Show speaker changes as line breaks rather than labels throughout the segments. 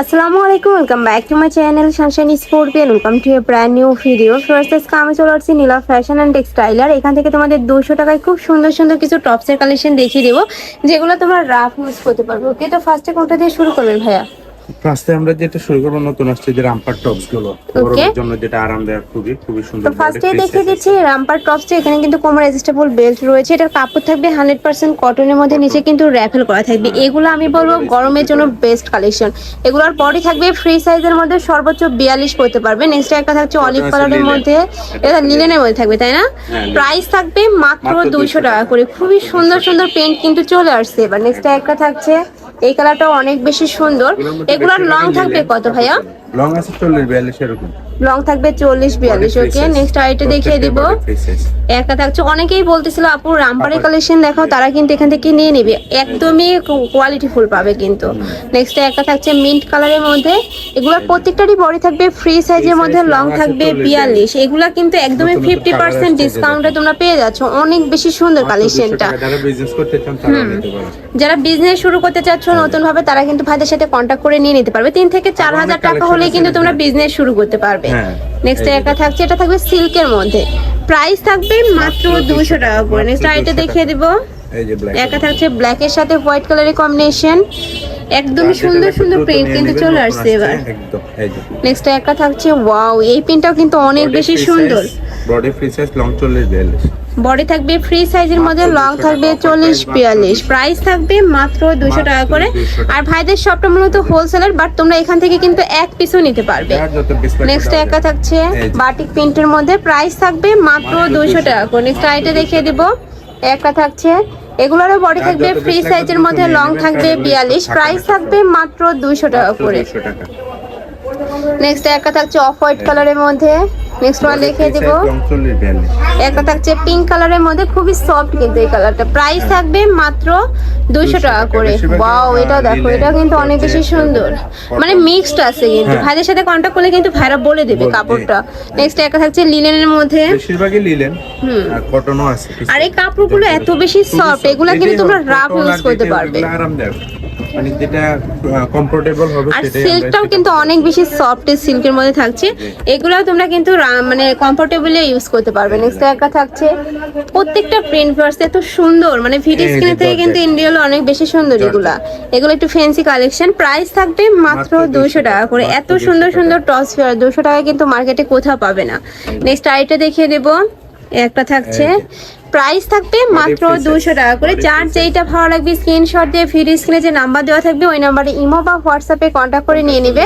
আসসালামু আলাইকুম welcome back to my channel sunshine scorpion welcome to a brand new video first আজকে আমি চলে আসছি নীলা ফ্যাশন অ্যান্ড টেক্সটাইলার এখান থেকে তোমাদের দুশো টাকায় খুব সুন্দর সুন্দর কিছু টপসের কালেকশন দেখিয়ে দেবো, যেগুলো তোমরা রাফ ইউজ করতে পারব। ওকে তো ফার্স্টে কোনটা দিয়ে শুরু করবেন ভাইয়া?
ফার্স্টে আমরা যেটা শুরু করব নতুন আসছে যে রামপার টপসগুলো। গরমের জন্য যেটা আরামদায়ক খুবই খুবই সুন্দর
তো ফার্স্টে দেখিয়ে দিচ্ছি রামপার টপসটা এখানে কিন্তু কোমর অ্যাডজাস্টেবল বেল্ট রয়েছে। এটার কাপড় থাকবে হান্ড্রেড পার্সেন্ট কটনের মধ্যে নিচে কিন্তু র্যাফেল করা থাকবে। এগুলো আমি বলব গরমের জন্য বেস্ট কালেকশন এগুলোর বডি থাকবে ফ্রি সাইজের মধ্যে সর্বোচ্চ বিয়াল্লিশ করতে পারবে। নেক্সট একটা থাকছে অলিভ কালারের মধ্যে। এটা লিলেনের মধ্যে থাকবে তাই না?
হ্যাঁ,
প্রাইস থাকবে মাত্র
মাত্র
দুইশো
200
টাকা করে। খুবই সুন্দর সুন্দর পেন্ট কিন্তু চলে আসছে। এবার নেক্সট একটা থাকছে এই কালারটা অনেক বেশি সুন্দর। এগুলোর লং থাকবে কত ভাইয়া?
লং আছে চল্লিশ বিয়াল্লিশ এরকম।
লং থাকবে চল্লিশ বিয়াল্লিশ
Body free
okay
size।
Next আইটা দেখিয়ে দিব। একটা থাকছে অনেকেই বলতেছিল আপু রামপারের কালেকশন দেখাও তারা কিন্তু এখান থেকে নিয়ে নিবে। একদমই কোয়ালিটি ফুল পাবে কিন্তু। নেক্সট একটা থাকছে মিন্ট কালারের মধ্যে। এগুলোর প্রত্যেকটারই বডি থাকবে ফ্রি সাইজের মধ্যে লং থাকবে
40
বিয়াল্লিশ। এগুলা কিন্তু একদমই
নতুন নতুন
ফিফটি পার্সেন্ট
আসছে
ডিসকাউন্টে তোমরা পেয়ে যাচ্ছ। অনেক বেশি সুন্দর কালেকশনটা
যারা বিজনেস করতে চান তারা নিতে পারে।
যারা বিজনেস শুরু করতে চাচ্ছ নতুন ভাবে তারা কিন্তু ভাইদের সাথে কন্ট্যাক্ট করে নিয়ে নিতে পারবে। তিন থেকে চার হাজার টাকা
collection আছে
কিন্তু তোমরা বিজনেস শুরু করতে পারবে।
হ্যাঁ,
নেক্সট
এই
একটা থাকছে এটা থাকবে সিল্কের মধ্যে। প্রাইস থাকবে মাত্র দুশো
200
টাকা করে। নেক্সট আইটা দেখিয়ে। দিব। একটা থাকছে ব্ল্যাক এর সাথে হোয়াইট কালারের কম্বিনেশন একদমই সুন্দর সুন্দর প্রিন্ট কিন্তু চলে আসছে এবার। নেক্সট একটা থাকছে ওয়াও এই প্রিন্টটাও কিন্তু অনেক বেশি সুন্দর।
বডি ফ্রি সাইজ লং চল্লিশ বিয়াল্লিশ।
বডি থাকবে ফ্রি সাইজের মধ্যে লং থাকবে চল্লিশ বিয়াল্লিশ। প্রাইস থাকবে মাত্র দুশো টাকা করে। আর ভাইদের শপটা মূলত হোলসেলার বাট তোমরা এখান থেকে কিন্তু এক পিসও নিতে পারবে। নেক্সট একটা থাকছে বাটিক প্রিন্টের মধ্যে। প্রাইস থাকবে মাত্র
দুশো
টাকা করে। নেক্সট আইটা দেখিয়ে দিব। একটা থাকছে। এগুলোরও বডি থাকবে ফ্রি সাইজের মধ্যে লং থাকবে বিয়াল্লিশ। প্রাইস থাকবে মাত্র দুশো টাকা করে। নেক্সট একটা থাকছে অফ হোয়াইট কালারের মধ্যে। নেক্সট ওয়ান দেখিয়ে দিব। একটা থাকছে পিঙ্ক কালারের মধ্যে খুবই সফট কিন্তু এই কালারটা প্রাইস থাকবে মাত্র দুইশো টাকা। করে। ওয়াও এটাও দেখো এটা কিন্তু অনেক বেশি সুন্দর। মানে মিক্সড আছে কিন্তু।
হ্যাঁ।
ভাইদের সাথে কন্ট্যাক্ট করলে কিন্তু ভাইরা বলে দেবে কাপড়টা। নেক্সট একটা থাকছে লিলেনের মধ্যে।
বেশিরভাগই লিলেন আর কটনও আছে
আর এই কাপড়গুলো এত বেশি সফট। এগুলা কিন্তু তোমরা রাফ ইউজ করতে পারবে।
আরামদায়ক। মানে যেটা কমফোর্টেবল হবে
আর সিল্কটাও কিন্তু অনেক বেশি সফট সিল্কের মধ্যে থাকছে। এগুলাও তোমরা কিন্তু মানে কমফোর্টেবলি ইউজ করতে পারবে। নেক্সট একটা থাকছে প্রত্যেকটা প্রিন্ট ভার্স এত সুন্দর। মানে ভিডিও
এই
থেকে কিন্তু ইন্ডিয়াল অনেক বেশি সুন্দর এগুলা। এগুলো একটু ফ্যান্সি কালেকশন প্রাইস থাকবে মাত্র
200
টাকা করে। এত সুন্দর সুন্দর টস ফেয়ার দুশো টাকা কিন্তু মার্কেটে কোথাও পাবে না। নেক্সট আইটা দেখিয়ে দেবো। একটা থাকছে। প্রাইস থাকবে মাত্র দুশো টাকা করে। যার। যেইটা ভালো লাগবে স্ক্রিনশট দিয়ে ভিডিও স্ক্রিনে যে নাম্বার দেওয়া থাকবে ওই নাম্বারে ইমো বা হোয়াটসঅ্যাপে কন্ট্যাক্ট করে নিয়ে নিবে।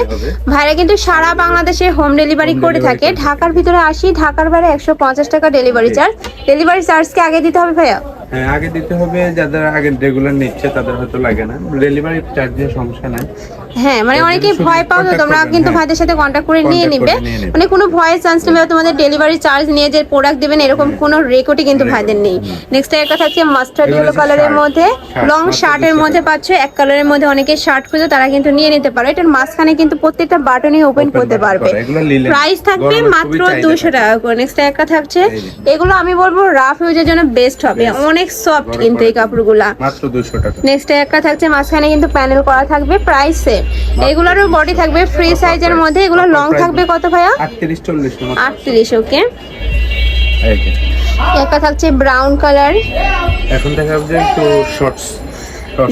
ভাইরা কিন্তু সারা বাংলাদেশে হোম ডেলিভারি করে থাকে।
করে থাকে।
ঢাকার ভিতরে আসি ঢাকার বাইরে একশো পঞ্চাশ টাকা ডেলিভারি চার্জ ডেলিভারি চার্জকে আগে দিতে হবে ভাইয়া?
হ্যাঁ আগে দিতে হবে। যাদের আগে রেগুলার নিচ্ছে তাদের হয়তো লাগে না। ডেলিভারি চার্জ দিয়ে সমস্যা নাই।
হ্যাঁ মানে অনেকেই ভয় পাও তো তোমরা কিন্তু
হ্যাঁ।
ভাইদের সাথে কন্ট্যাক্ট করে নিয়ে নিবে। মানে কোনো ভয়েস চান্স নেবে তোমাদের ডেলিভারি চার্জ নিয়ে যে প্রোডাক্ট দিবেন এরকম কোনো রেকর্ডই কিন্তু ভাইদের নেই। নেক্সট একটা থাকছে মাস্টার্ড ইয়েলো কালারের মধ্যে। লং শার্টের মধ্যে পাচ্ছ এক কালারের মধ্যে অনেকে শার্ট খুঁজে তারা কিন্তু নিয়ে নিতে পারো। এটার মাঝখানে কিন্তু প্রত্যেকটা বাটনই ওপেন করতে পারবে। প্রাইস থাকবে মাত্র দুশো টাকা করে। নেক্সট একটা থাকছে এগুলো আমি বলব রাফ ইউজের জন্য বেস্ট হবে। অনেক সফট কিন্তু এই। কাপড়গুলা।
মাত্র দুশো টাকা।
নেক্সট একটা থাকছে মাঝখানে কিন্তু প্যানেল করা থাকবে প্রাইস এগুলোরও বডি থাকবে ফ্রি সাইজের মধ্যে। এগুলো লং থাকবে কত ভাইয়া?
আটত্রিশ চল্লিশ
আটত্রিশ ওকে
এই যে।
একটা থাকছে ব্রাউন কালার
এখন দেখা যাবে যে একটু শর্টস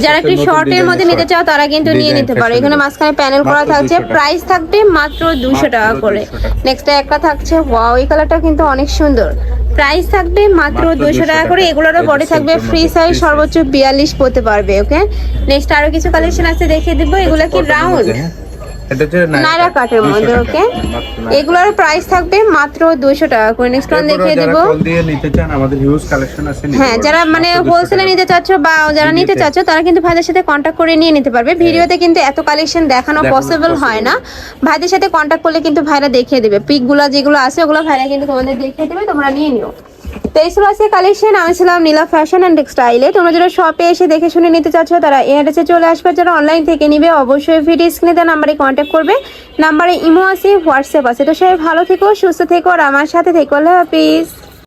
যারা একটু শর্ট এর মধ্যে নিতে চাও তারা কিন্তু নিয়ে নিতে পারো। এখানে মাঝখানে প্যানেল করা থাকছে।
200
প্রাইস থাকবে মাত্র দুশো টাকা করে। নেক্সট একটা থাকছে। ওয়াও এই কালারটা কিন্তু অনেক সুন্দর। প্রাইস থাকবে মাত্র দুশো টাকা করে। এগুলোরও বডি থাকবে। ফ্রি সাইজ সর্বোচ্চ বিয়াল্লিশ পড়তে পারবে ওকে নেক্সট আরও কিছু কালেকশন আছে দেখিয়ে দিব। এগুলো কি রাউন্ড?
এটা হচ্ছে
নাইরা কাটের মধ্যে ওকে এগুলোর প্রাইস থাকবে মাত্র টাকা করে। নেক্সট ওয়ান দেখিয়ে
যারা
দেবো।
কল দিয়ে নিতে চান আমাদের হিউজ কালেকশন আছে
হ্যাঁ যারা মানে হোলসেলে নিতে চাচ্ছ বা যারা নিতে। চাচ্ছ তারা কিন্তু ভাইদের সাথে কন্ট্যাক্ট করে নিয়ে নিতে পারবে। ভিডিওতে কিন্তু এত কালেকশন দেখানো পসিবল হয় না। ভাইদের সাথে কন্ট্যাক্ট করলে কিন্তু ভাইরা দেখিয়ে দেবে। পিকগুলো যেগুলো আছে ওগুলো ভাইরা কিন্তু তোমাদের দেখিয়ে দেবে তোমরা নিয়ে নিও। তো এই কালেকশন, আমি ছিলাম নীলা ফ্যাশন অ্যান্ড টেক্সটাইলে তোমরা যারা শপে এসে দেখে শুনে নিতে চাচ্ছ, তারা এই অ্যাড্রেসে চলে আসবে। যারা অনলাইন থেকে নিবে, অবশ্যই ভিডিও স্ক্রিনে তার নাম্বারে কন্ট্যাক্ট করবে। নাম্বারে ইমো আছে হোয়াটসঅ্যাপ আছে। তো সবাই ভালো থেকো, সুস্থ থেকো, আর আমার সাথে থেকো। আল্লাহ হাফিজ।